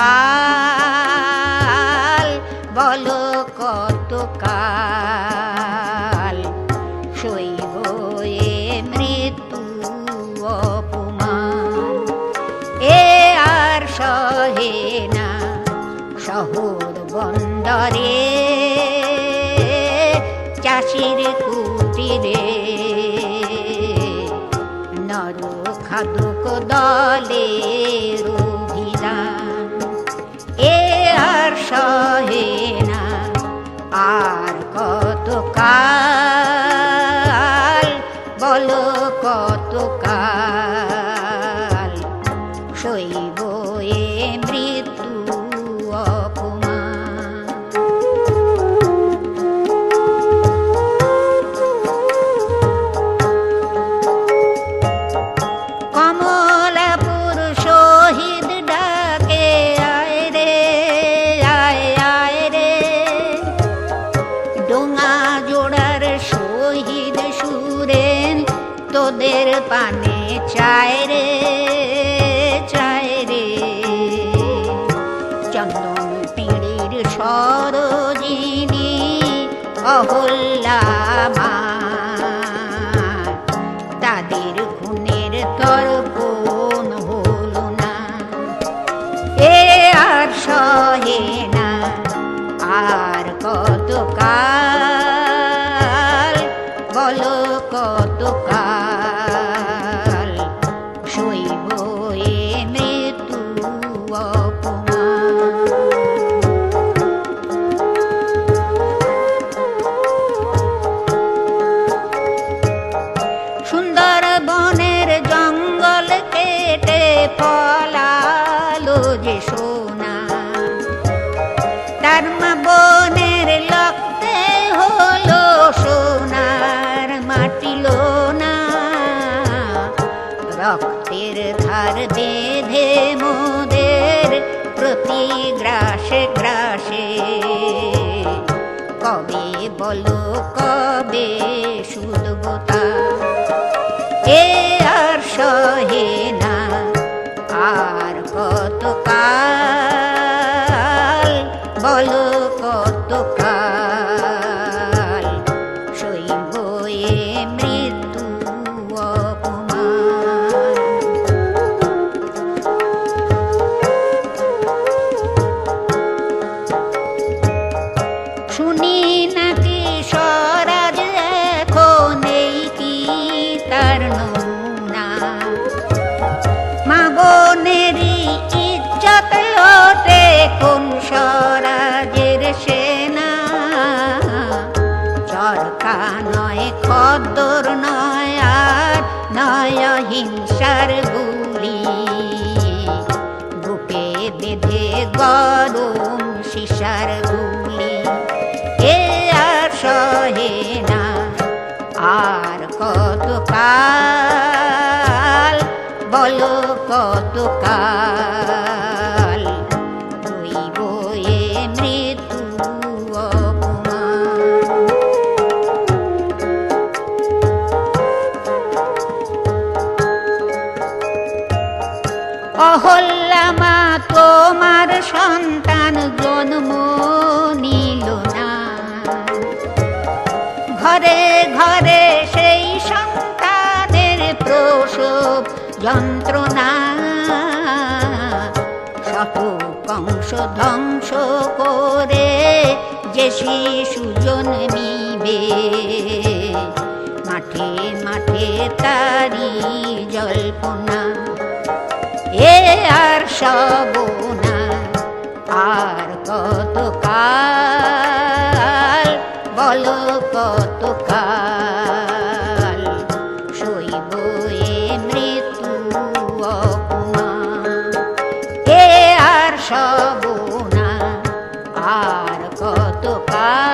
কাল, বলো কত কাল শৈব এ মৃত্যু অপমান। এ আর সহে না শহর বন্দরে। চাষির কুটিরে নর খাদক দলের kula patukan তোদের পানে চায় রে চায় রে। চন্দন পিড়ির সরোজিনী অহল্লা মা তাদের খুনের তর্পণ হলো না। এ আর সহে না, আর কত কাল বলো কত কাল পলালো যে সোনা। তার মা বনের লক্তে হলো সোনার মাটিল না রক্তের ধার বেঁধে মোদের প্রতি গ্রাসে গ্রাসে। কবে বলো, কবে শুধবো চরকা নয় খদ্দর নয়, আর নয় হিংসার গুলি। বুকে বেঁধে গরম শিশার গুলি। এ আর সহে না, আর কত কাল বলো কত কাল অহল্লামা তোমার সন্তান জন্ম নিল না। ঘরে ঘরে সেই সন্তানের প্রসব যন্ত্রণা। কংস ধ্বংস করে যে শিশু জন্মিবে, মাঠে মাঠে তারি জল্পনা। এ আর সবনা আর কত কাল? বলো কত কাল? শৈব এ মৃত্যু অপমান। এ আর সবনা আর কত কাল?